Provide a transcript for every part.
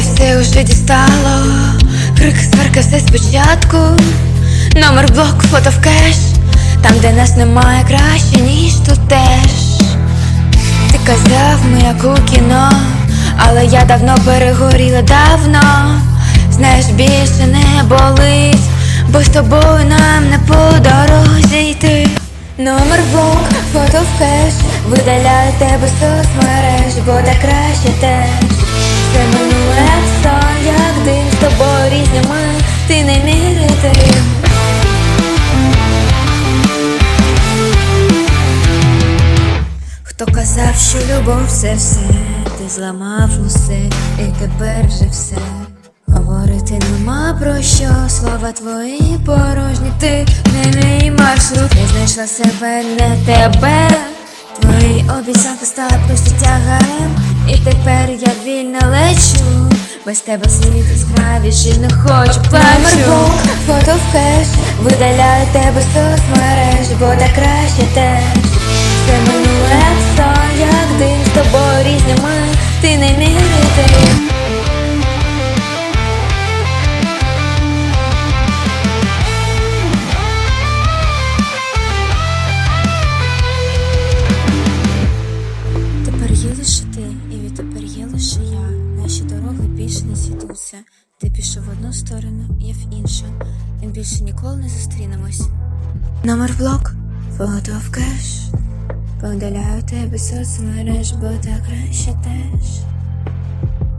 вже дістало, крик сварка все спочатку. Номер блок, фото в кеш, там, де нас немає краще, ніж тут теж. Ти казав, ми як у кіно, але я давно перегоріла давно. Знаєш, більше не болить, бо з тобою нам не по дорозі йти. Номер блок, фото в кеш, видаляю тебе з соцмереж, бо так краще теж. Це минуле з тобою ти не мірити. Хто казав, що любов це все, ти зламав усе, і тепер вже все. Говорити нема про що, слова твої порожні, ти не мій маршрут, я знайшла себе, не тебе. Твої обіцянки стали просто тягарем, і тепер я вільно лечу. Без тебе світ яскравіший не хочу плачу фото в кеш, видаляю тебе з соцмереж, бо так краще теж. Це минуле все, як дим з тобою різні ми, ти не мірити. Тепер не зійдуться. Ти пішов в одну сторону, я в іншу. І більше ніколи не зустрінемось. Номер блок, фото в кеш. Подаляю тебе соцмереж, бо так краще теж.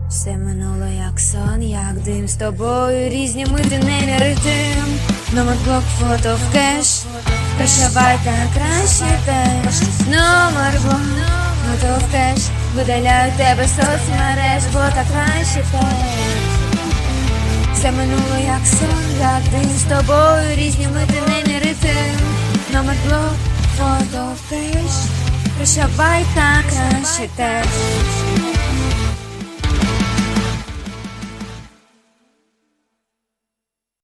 Все минуло як сон, як дим з тобою різні мити не міритим. Номер блок, фото в кеш. Прощавай так краще теж. Номер блок, кеш. Видаляю тебе соцмереж, бо так краще теж. Все минуло як сон, як день з тобою різні мити не міритим. Номер блок, фото кеш. Прощавай так краще теж.